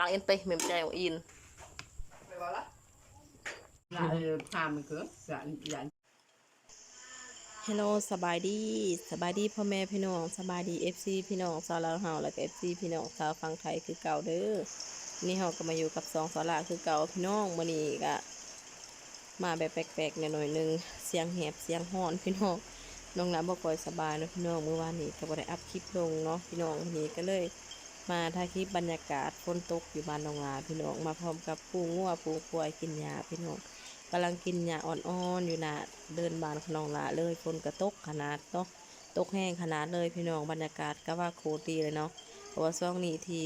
ลังเอ็นไปเหม็มใจของอินฮัลโหลสบายดีสบายดีพ่อแม่พี่น้องสบายดี FC พี่น้องสาวลาวเฮาแล้วก็ FC พี่น้องสาวฟังไทยคือเก่าเด้อนี่เฮาก็มาอยู่กับสองสาวลาวคือเก่าพี่น้องมื้อนี้ก็มาแบบแปลกๆหน่อยๆหนึงเสียงแหบเสียงฮ้อนพี่น้องน้องหลานบ่ค่อยสบายนะพี่น้องเมื่อวานนี้ก็บ่ได้อัพคลิปลงเนาะพี่น้องวันนี้ก็เลย มาถ่ายคลิปบรรยากาศฝนตกอยู่บ้านนองลาพี่น้องมาพร้อมกับปูงัวปูควายกินหญ้าพี่น้องกำลังกินหญ้าอ่อนๆอยู่นะเดินบานขนองละเลยฝนกระตกขนาดเนาะตกแห้งขนาดเลยพี่น้องบรรยากาศก็ว่าโคตรดีเลยเนาะเพราะว่าช่วงนี้ที่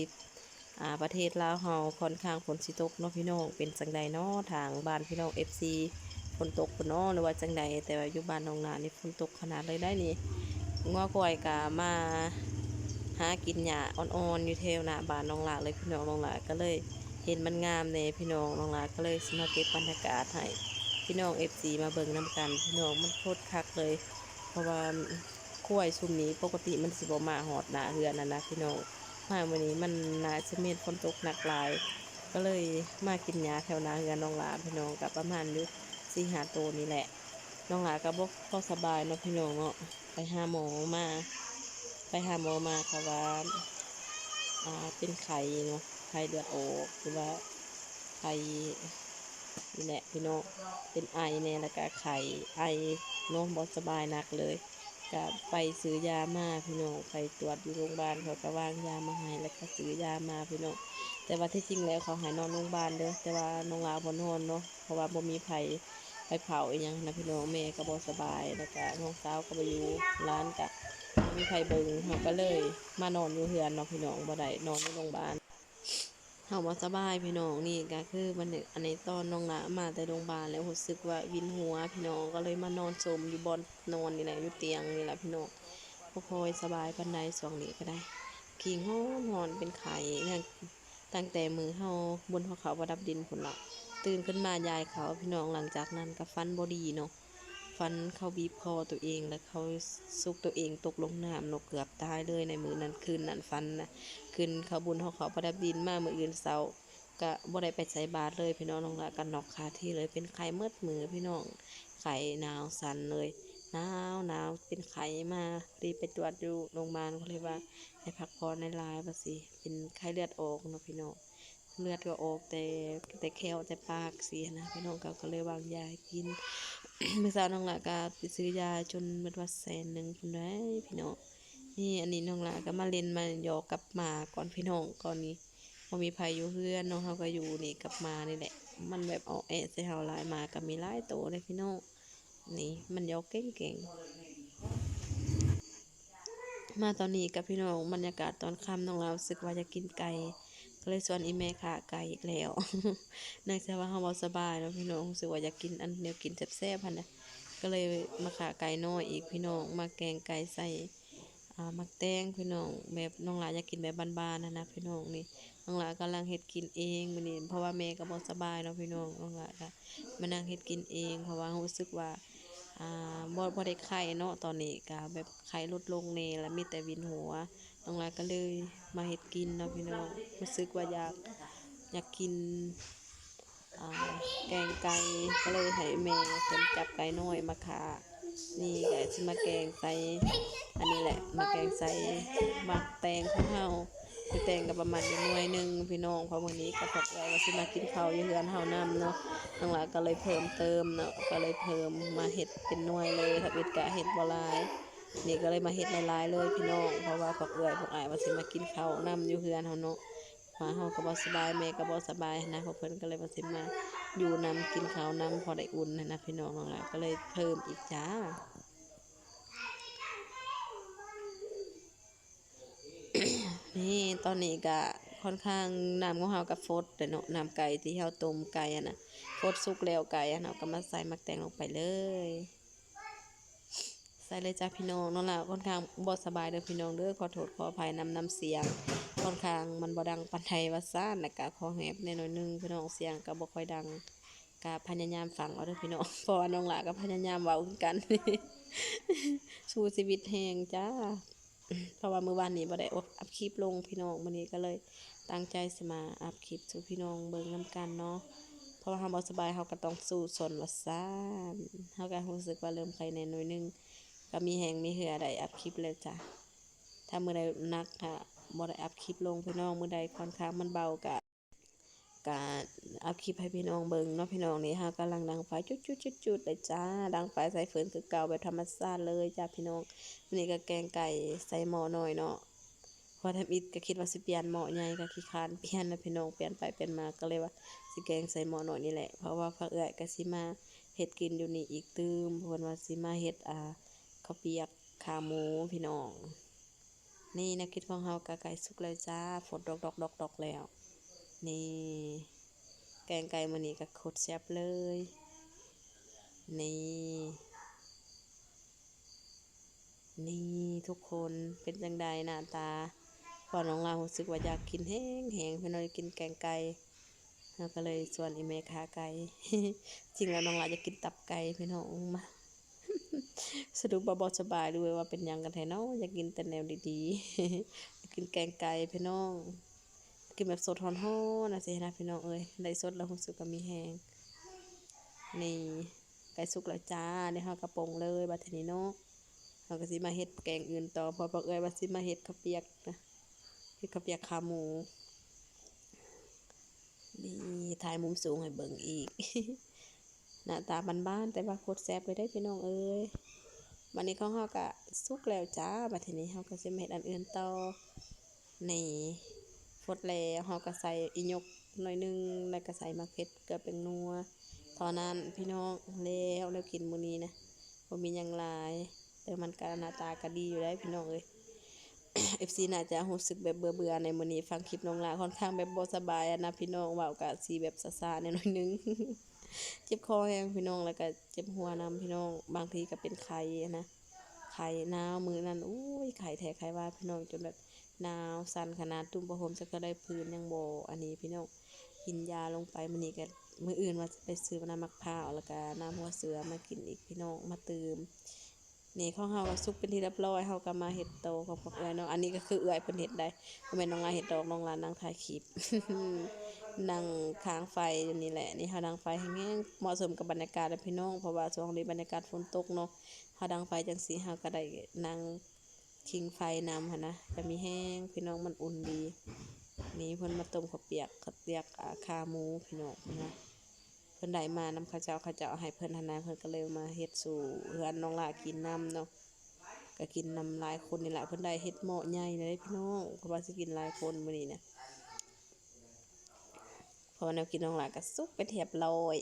อ่าประเทศลาวเฮาค่อนข้างฝนสิตกเนาะพี่น้องเป็นจังใดเนาะทางบ้านพี่น้อง FC ฝนตกปะเนาะหรือว่าจังใดแต่ว่าอยู่บ้านนองนานี่ฝนตกขนาดเลยได้นี่งัวควายกะมา หากินหญ้าอ่อนๆอยู่แถวหน้าบ้านน้องหลาเลยพี่น้องน้องหลาก็เลยเห็นมันงามเลยพี่น้องน้องหลาก็เลยสมาเก็บบรรยากาศให้พี่น้องเอฟซีมาเบิ่งน้ำกันพี่น้องมันโคตรคักเลย เพราะว่าคุ้วยซุมนี้ปกติมันสิบมาหอดหนาเฮือนนะนะพี่น้องมาวันนี้มันนาจะเม็ดฝนตกหนักหลาย ก็เลยมากินยาแถวหนาเฮือน้องหลาพี่น้องกับประมาณยุสี่หาโตวนี่แหละน้องหลาก็บ่พอสบายเนาะพี่น้องเนาะไปหาหมอมา ไปหาหมอมาค่ะว่าอ่าเป็นไข้เนาะไข้เลือดออกหรือว่าไข้นี่แหละพี่น้องเป็นไอเนี่ยแล้วก็ไข่ไอน้องบอสบายหนักเลยก็ไปซื้อยามาพี่น้องไปตรวจอยู่โรงพยาบาลเขาก็วางยามาให้แล้วก็ซื้อยามาพี่น้องแต่ว่าที่จริงแล้วเขาให้นอนโรงพยาบาลเด้อแต่ว่าน้องลาบนอนเนาะเพราะว่าบ่มีไผไปเผาอีหยังนะพี่น้องแม่ก็บ่สบายแล้วก็น้องสาวก็ไปอยู่ร้านกะบ่ มีไผเบิงเขาก็เลย มานอนอยู่เฮือนเนาะพี่น้องบ่ได้นอนในโรงพยาบาลเฮาบ่สบายพี่น้องนี่ก็คือมันนี่ยอันในตอนน้องละมาแต่โรงพยาบาลแล้วรู้สึกว่าวินหัว พี่น้องก็เลยมานอนสมอยู่บอนนอนนี่แหละอยู่เตียงนี่แหละพี่น้องบ่ค่อยสบายปานใดช่วงนี้ก็ได้ขิงฮ้องนอนเป็นไข้เนี่ยตั้งแต่มือเฮาบนหัวเขาประดับดินพุ่นละตื่นขึ้นมายายเขาพี่น้องหลังจากนั้นก็ฟันบ่ดีเนาะ ฟันเขาบีบคอตัวเองแล้วเขาซุกตัวเองตกลงน้ำนาะเกือบตายเลยในมือนั้นคืนนั้นฟันนะขึ้นเขาบุญเขาเขาประดับดินมาเมื่ออื่นเสาก็บ่ได้ไปใส่บาตรเลยพี่น้องน้องละกันนอกคาที่เลยเป็นไข้เมืดมือพี่น้องไข้หนาวสั่นเลยหนาวหนาวเป็นไข้มารีไปตรวจอยู่โรงพยาบาลเขาเลยว่า ให้พักผ่อนในลายว่าสิเป็นไข้เลือดออกนะพี่น้องเลือดก็ออกแต่แต่แควแต่ปากเสียนะพี่น้องเขาก็เลยวางยากิน เมื่อเช้าน้องละก็ไปซื้อยาจนหมดว่าแสนหนึ่งพุ่นได้พี่น้องนี่อันนี้น้องหลาก็มาเล่นมาหยอกกับหมาก่อนพี่น้องก่อนนี้พอมีพายุเพื่อนน้องเขาก็อยู่นี่กับหมานี่แหละ มันแบบเอาแอะใส่เฮาหลายหมาก็มีหลายโตวเลยพี่น้องนี่มันหยอกเก่งๆมาตอนนี้กับพี่น้องบรรยากาศตอนค่ำน้องเราสึกว่าจะกินไก่ เลยชวนอีแม่ขาไก่อีกแล้วเนื่องจากว่าเฮาบ่สบายแล้วพี่น้องรู้สึกว่าอยากกินอันเดียวกินแซ่บๆพันนะก็เลยมาขาไก่น้อยอีกพี่น้องมาแกงไก่ใส่มักแตงพี่น้องแบบน้องหลาอยากกินแบบบ้านๆนะนะพี่น้องนี่น้องหลากำลังเฮ็ดกินเองมื้อนี้เพราะว่าแม่ก็บ่สบายเนาะพี่น้องน้องหลาก็มานั่งเฮ็ดกินเอง เพราะว่ารู้สึกว่าอ่าบ่บ่ได้ไข้เนาะตอนนี้ก็แบบไข้ลดลงแน่แล้วมีแต่วินหัว น้องหลาก็เลยมาเฮ็ดกินเนาะพี่น้องรู้สึกว่าอยากอยากกินแกงไก่ก็เลยให้แม่เพิ่นจับไก่น้อยมาขานี่แก็สิมาแกงใส่อันนี้แหละ มาแกงใส่หมักแตงของเฮาคือแตงกับประมาณอยู่หน่วยหนึ่งพี่น้องเพราะวันนี้ก็พกไว้ว่าสิมากินข้าวอยู่เฮือนเฮานำเนาะน้งหลายก็เลยเพิ่มเติมเนาะก็เลยเพิ่มมาเฮ็ดเป็นหน่วยเลยถ้าเป็นกะเฮ็ดบ่หลาย นี่ก็เลยมาเฮ็ดหลายๆเลยพี่น้อง เพราะว่าพวกเอื้อยพวกอ้ายว่าสิมากินข้าวนำอยู่เฮือนเฮาเนาะมาเฮาก็บ่สบายแม่ก็บ่สบายนะพวกเพิ่นก็เลยว่าสิมาอยู่นำกินข้าวนำพอได้อุ่นนะนะพี่น้องน้องหลาก็เลยเพิ่มอีกจ้านี่ตอนนี้ก็ค่อนข้างน้ำของเฮากับฟดแต่เนาะน้ำไก่ที่เฮาต้มไก่อะนะฟดสุกแล้วไก่อะเนาะก็มาใส่มักแตงลงไปเลย ใส่เลยจ้าพี่น้องนั่นแหละค่อนข้างบ่สบายเด้อพี่น้องเด้อขอโทษขออภัยนำนำเสียง ค่อนข้างมันบ่ดังปานใดว่าซ่านแล้วก็ขอแหบแน่หน่อยหนึงพี่น้องเสียงก็บ่ค่อยดังก็พยายามฟังเอาเด้อพี่น้องเพราะว่าน้องหลาก็พยายามเว้าคือกันสู้ชีวิตแฮงจ้าเพราะว่ามื้อวานนี้บ่ได้อัพคลิปลงพี่น้องมื้อนี้ก็เลยตั้งใจสิมาอัพคลิปสู่พี่น้องเบิ่งนํกันเนาะเพราะว่าเฮาบ่สบายเฮาก็ต้องสู้สนว่าซ่านเฮาก็รู้สึกว่าเริ่มไข้แน่หน่อยหนึง ก็มีแฮงมีเหือได้อัพคลิปแล้วจ้ะถ้ามือใดนักก็บ่ได้อัพคลิปลงพี่น้องมือใดค่อนข้างมันเบาก็ก็อัพคลิปให้พี่น้องเบิ่งเนาะพี่น้องนี่ฮากำลังดังไฟจุดๆๆๆเลยจ้าดังไฟใส่ฟืนคือเก่าแบบธรรมชาติเลยจ้าพี่น้องวันนี้ก็แกงไก่ใส่หม้อหน้อยเนาะพอทำอิดก็คิดว่าสิเปลี่ยนหม้อใหญ่ก็ขี้คานเปลี่ยนนะพี่น้องเปลี่ยนไปเปลี่ยนมาก็เลยว่าสิแกงใส่หม้อหน้อยนี่แหละเพราะว่าพระเอื้อยก็สิมาเฮ็ดกินอยู่นี่อีกตืมเพิ่นว่าสิมาเฮ็ดอ่า ข้าวเปียกขาหมูพี่น้อง นี่นวคิดของเฮาก็ไก่สุกแล้วจ้าฝนดอกดอกดอกดอกแล้ว นี่ แกงไก่มื้อนี้ก็โคตรแซ่บเลย นี่ นี่ทุกคนเป็นจังใดหน้าตาพอน้องลารู้สึกว่าอยากกินแห้งแหงพิ่นเลยกินแกงไก่เราก็เลยชวนอีเมขาไก่จริงแล้วน้องลาจะกินตับไก่พี่น้องมา สรุปว่าบ่สบายด้วยว่าเป็นหยังกันแท้เนาะอยากกินแต่แนวดีๆกินแกงไก่พี่น้อง กินแบบสดฮ้อนๆนะสินะพี่น้องเอ้ยได้สดแล้วรู้สึกว่ามีแฮงนี่ไก่สุกแล้วจ้าในเฮากระปงเลยบัดทีนี้เนาะเราก็สิมาเฮ็ดแกงอื่นต่อพอบอกเอ้ยว่าสิมาเฮ็ดข้าวเปียกนะเฮ็ดข้าวเปียกขาหมูนี่ถ่ายมุมสูงให้เบิ่งอีก หน้าตาบ้านๆแต่ว่าโคตรแซ่บเลยได้พี่น้องเอ้ยวันนี้ของเฮาก็สุกแล้วจ้าบัดทีนี้เฮาก็สิมาเฮ็ดอันอื่นต่อนี่ฟดแล้วเฮาก็ใส่อียกหน่อยหนึงแล้วก็ใส่มะเขือเกลือเป็นนัวเท่านั้นพี่น้องแล้วแล้วกินมื้อนี้นะบ่มีหยังหลายแต่มันก็หน้าตาก็ดีอยู่ได้พี่น้องเอ้ย FC น่าจะรู้สึกแบบเบื่อๆในมื้อนี้ฟังคลิปน้องลาค่อนข้างแบบบ่สบายนะพี่น้องเว้าก็สิแบบซ่าๆแหน่หน่อยหนึง เจ็บคอแฮงพี่น้องแล้วก็เจ็บหัวนํพี่น้อง บางทีก็เป็นไข้นะไข้หนาวมือนั้นอุ้ยไข้แท้ไข้ว่าพี่น้องจนแบบหนาวสั่นขนาดตุ้มผ้าห่มจักก็ได้พื้นยังโบอันนี้พี่น้องกินยาลงไปมื้อนี้ก็มืออื่นว่าจะไปซื้อน้ำมะพร้าวแล้วก็น้ำหัวเสือมากินอีกพี่น้องมาเติมนี่ของเฮาก็สุกเป็นที่เรียบร้อยเฮาก็มาเฮ็ดโตของพวกเอื้อยเนาะอันนี้ก็คือเอื้อยเพิ่นเฮ็ดได้บ่แม่นน้องลาเฮ็ดดอกน้องลานั่งถ่ายคลิป นั่งค้างไฟอยู่นี่แหละนี่เฮาดังไฟแห้งๆเหมาะสมกับบรรยากาศนะพี่น้องเพราะว่าช่วงนี้บรรยากาศฝนตกเนาะเฮาดังไฟจังซี่เฮาก็ได้นั่งคิงไฟนำหั่นนะจะมีแห้งพี่น้องมันอุ่นดี นี่เพิ่นมาต้มข้าวเปียกข้าวเปียกอ่าขาหมูพี่น้องนะเพิ่นได้มานำข้าวเจ้าข้าวเจ้าให้เพิ่นหันนะเพิ่นก็เลยมาเฮ็ดสู่เฮือนน้องลากินนํเนาะก็กินนำหลายคนนี่แหละเพิ่นได้เฮ็ดหม้อใหญ่เลยพี่น้องเพราะว่าสิกินหลายคนมื้อนี้นะ เพอแนวกินน้องหลาก็สุกไปเรียบร้อย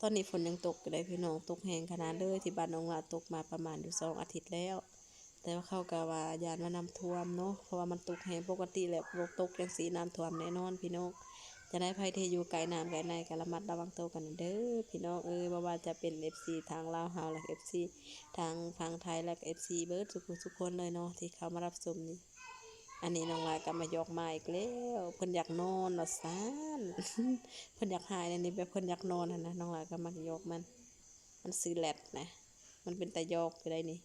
ตอนนี้ฝนยังตกอยู่เลยพี่น้องตกแรงขนาดเลยที่บ้านน้องหลาตกมาประมาณอยู่สองอาทิตย์แล้ว แต่ว่าเข้าก็ว่ายานว่าน้ำท่วมเนาะเพราะว่ามันตกแรงปกติแหละตกตกจังสีน้ำท่วมแน่นอนพี่น้องจะได้ภัยที่อยู่ไกลน้ำไกลในก็ระมัดระวังตัวกันเด้อพี่น้องเอ้ยบ่ว่าจะเป็น FC ทางลาวเฮาและ FC ทางฝั่งไทยและ FC เบิร์ดทุกทุกคนเลยเนาะที่เขามารับชมนี่ อันนี้น้องลายก็มายกมาอีกแล้วเพิ่นอยากนอนว่าซ่านเพิ่นอยากหายในนี้แบบเพิ่นอยากนอนนะน้องลายก็มายกมัน มันซื้อแลดนะ มันเป็นตะยอกอยู่ได้นี่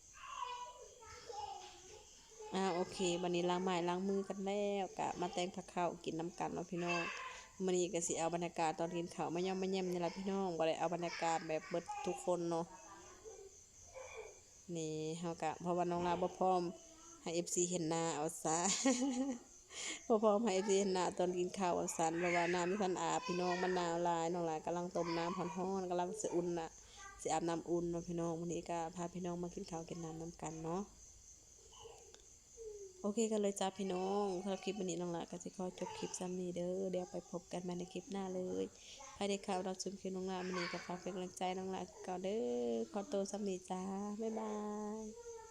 อ่าโอเควันนี้ล้างไม้ล้างมือกันแล้วกะมาแต่งผักข้าวกินน้ำกันเนาะพี่น้องมื้อนี้ก็สิเอาบรรยากาศตอนกินข้าวมาย่อมมาแย่มนี่ละพี่น้องบ่ได้เอาบรรยากาศแบบเบิดทุกคนเนาะนี่เฮาก็เพราะว่าน้องลาบ่พร้อม ให้ FC เห็นหน้าเอาซะบ่พร้อมให้ FC เห็นหน้าตอนกินข้าวเอาซันเพราะว่าน้ำที่เพิ่นอาบพี่น้องมันหนาวลายน้องลายกำลังต้มน้ำร้อนๆกำลังสิอุ่นน่ะสิอาบน้ำอุ่นเนาพี่น้องมื้อนี้ก็พาพี่น้องมากินข้าวกินน้ำน้ำกันเนาะโอเคกันเลยจ้าพี่น้องสำหรับคลิปวันนี้น้องละก็จะขอจบคลิปซ้ำนี้เด้อเดี๋ยวไปพบกันใหม่ในคลิปหน้าเลยใครได้ข่าวรับชมคลิปน้องละวันนี้ก็ฝากเป็นกำลังใจน้องละก่อนเด้อขอตัวซ้ำนี้จ้าบ๊ายบาย